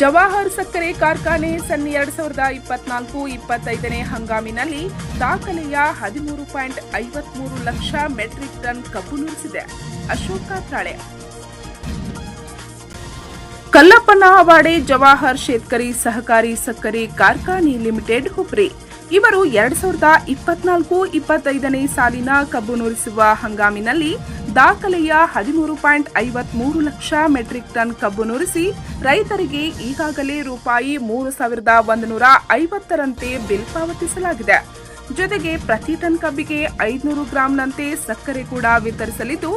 ಜವಾಹರ್ ಸಕ್ಕರೆ ಕಾರ್ಖಾನೆ ಸನ್ ಎರಡ್ ಸಾವಿರದ ಇಪ್ಪತ್ನಾಲ್ಕು ಇಪ್ಪತ್ತೈದನೇ ಹಂಗಾಮಿನಲ್ಲಿ ದಾಖಲೆಯ ಹದಿಮೂರು ಪಾಯಿಂಟ್ ಐವತ್ಮೂರು ಲಕ್ಷ ಮೆಟ್ರಿಕ್ ಟನ್ ಕಬ್ಬು ನುರಿಸಿದೆ. ಅಶೋಕ ತಾಳೆ. ಕಲ್ಲಪ್ಪನ ಅವಾಡೆ ಜವಾಹರ್ ಶೇತ್ಕರಿ ಸಹಕಾರಿ ಸಕ್ಕರೆ ಕಾರ್ಖಾನೆ ಲಿಮಿಟೆಡ್ ಹುಬ್ರಿ. ಇವರು ಎರಡ್ ಸಾವಿರದ ಇಪ್ಪತ್ನಾಲ್ಕು ಇಪ್ಪತ್ತೈದನೇ ಸಾಲಿನ ಕಬ್ಬು ನುರಿಸುವ ಹಂಗಾಮಿನಲ್ಲಿ ದಾಖಲೆಯ ಹದಿಮೂರು ಪಾಯಿಂಟ್ ಐವತ್ಮೂರು ಲಕ್ಷ ಮೆಟ್ರಿಕ್ ಟನ್ ಕಬ್ಬು ನುರಿಸಿ ರೈತರಿಗೆ ಈಗಾಗಲೇ ರೂಪಾಯಿ ಮೂರು ಸಾವಿರದ ಒಂದುನೂರ ಐವತ್ತರಂತೆ ಬಿಲ್ ಪಾವತಿಸಲಾಗಿದೆ. ಜೊತೆಗೆ ಪ್ರತಿ ಟನ್ ಕಬ್ಬಿಗೆ ಐದುನೂರು ಗ್ರಾಂನಂತೆ ಸಕ್ಕರೆ ಕೂಡ ವಿತರಿಸಲಿದ್ದು,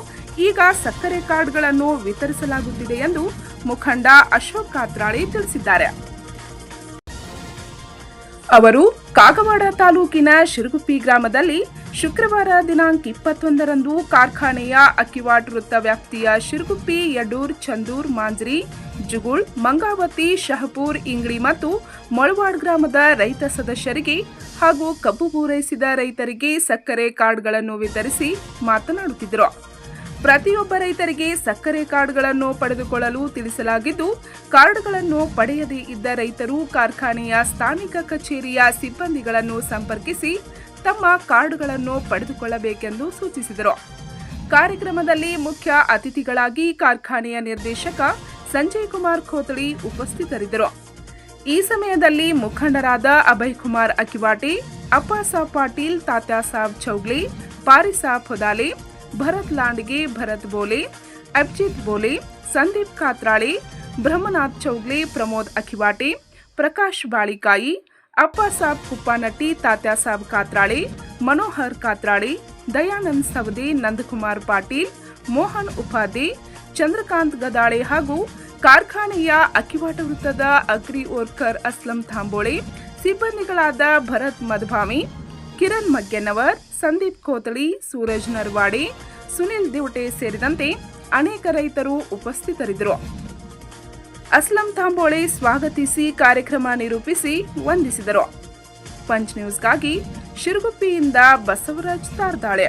ಈಗ ಸಕ್ಕರೆ ಕಾರ್ಡ್ಗಳನ್ನು ವಿತರಿಸಲಾಗುತ್ತಿದೆ ಎಂದು ಮುಖಂಡ ಅಶೋಕ್ ಕಾತ್ರಾಳಿ ತಿಳಿಸಿದ್ದಾರೆ. ಅವರು ಕಾಗವಾಡ ತಾಲೂಕಿನ ಶಿರುಗುಪ್ಪಿ ಗ್ರಾಮದಲ್ಲಿ ಶುಕ್ರವಾರ ದಿನಾಂಕ ಇಪ್ಪತ್ತೊಂದರಂದು ಕಾರ್ಖಾನೆಯ ಅಕ್ಕಿವಾಟ್ ವೃತ್ತ ವ್ಯಾಪ್ತಿಯ ಶಿರುಗುಪ್ಪಿ, ಯಡೂರ್, ಚಂದೂರ್, ಮಾಂಜ್ರಿ, ಜುಗುಳ್, ಮಂಗಾವತಿ, ಶಹಪೂರ್ ಇಂಗ್ಳಿ ಮತ್ತು ಮೊಳವಾಡ್ ಗ್ರಾಮದ ರೈತ ಸದಸ್ಯರಿಗೆ ಹಾಗೂ ಕಬ್ಬು ಪೂರೈಸಿದ ರೈತರಿಗೆ ಸಕ್ಕರೆ ಕಾರ್ಡ್ಗಳನ್ನು ವಿತರಿಸಿ ಮಾತನಾಡುತ್ತಿದ್ದರು. ಪ್ರತಿಯೊಬ್ಬ ರೈತರಿಗೆ ಸಕ್ಕರೆ ಕಾರ್ಡ್ಗಳನ್ನು ಪಡೆದುಕೊಳ್ಳಲು ತಿಳಿಸಲಾಗಿದ್ದು ಕಾರ್ಡ್ಗಳನ್ನು ಪಡೆಯದೇ ಇದ್ದ ರೈತರು ಕಾರ್ಖಾನೆಯ ಸ್ಥಾನಿಕ ಕಚೇರಿಯ ಸಿಬ್ಬಂದಿಗಳನ್ನು ಸಂಪರ್ಕಿಸಿ ತಮ್ಮ ಕಾರ್ಡ್ಗಳನ್ನು ಪಡೆದುಕೊಳ್ಳಬೇಕೆಂದು ಸೂಚಿಸಿದರು. ಕಾರ್ಯಕ್ರಮದಲ್ಲಿ ಮುಖ್ಯ ಅತಿಥಿಗಳಾಗಿ ಕಾರ್ಖಾನೆಯ ನಿರ್ದೇಶಕ ಸಂಜಯ್ ಕುಮಾರ್ ಖೋತಳಿ ಉಪಸ್ಥಿತರಿದ್ದರು. ಈ ಸಮಯದಲ್ಲಿ ಮುಖಂಡರಾದ ಅಭಯ್ ಕುಮಾರ್ ಅಕಿವಾಟಿ ಅಪ್ಪಾಸಾಬ್ ಪಾಟೀಲ್, ತಾತ್ಯಾಸಾಬ್ ಚೌಗ್ಲಿ ಪಾರಿಸಾಬ್ ಹೊದಾಲೆ ಭರತ್ ಲಾಂಡ್ಗೆ ಭರತ್ ಬೋಲೆ, ಅಭಿಜಿತ್ ಬೋಲೆ, ಸಂದೀಪ್ ಕಾತ್ರಾಳೆ ಬ್ರಹ್ಮನಾಥ್ ಚೌಗ್ಲೆ, ಪ್ರಮೋದ್ ಅಖಿವಾಟಿ, ಪ್ರಕಾಶ್ ಬಾಳಿಕಾಯಿ ಅಪ್ಪಾಸಾಬ್ ಕುಪ್ಪಾನಟ್ಟಿ ತಾತ್ಯಾಸಾಬ್ ಕಾತ್ರಾಳೆ, ಮನೋಹರ್ ಕಾತ್ರಾಳೆ, ದಯಾನಂದ್ ಸವದಿ, ನಂದಕುಮಾರ್ ಪಾಟೀಲ್, ಮೋಹನ್ ಉಪಾಧಿ ಚಂದ್ರಕಾಂತ್ ಗದಾಳೆ ಹಾಗೂ ಕಾರ್ಖಾನೆಯ ಅಕ್ಕಿವಾಟ ವೃತ್ತದ ಅಗ್ರಿ ಓರ್ಕರ್ ಅಸ್ಲಂ ಥಾಂಬೋಳೆ, ಸಿಬ್ಬಂದಿಗಳಾದ ಭರತ್ ಮಧ್ಭಾಮಿ, ಕಿರಣ್ ಮಗ್ಗೆನ್ನವರ್ ಸಂದೀಪ್ ಕೋತಳಿ, ಸೂರಜ್ ನರ್ವಾಡಿ, ಸುನಿಲ್ ದಿವಟೆ ಸೇರಿದಂತೆ ಅನೇಕ ರೈತರು ಉಪಸ್ಥಿತರಿದ್ದರು. ಅಸ್ಲಂ ತಾಂಬೋಳೆ ಸ್ವಾಗತಿಸಿ ಕಾರ್ಯಕ್ರಮ ನಿರೂಪಿಸಿ ವಂದಿಸಿದರು. ಪಂಚ್ ನ್ಯೂಸ್ಗಾಗಿ ಶಿರುಗುಪ್ಪಿಯಿಂದ ಬಸವರಾಜ್ ತಾರ್ದಾಳೆ.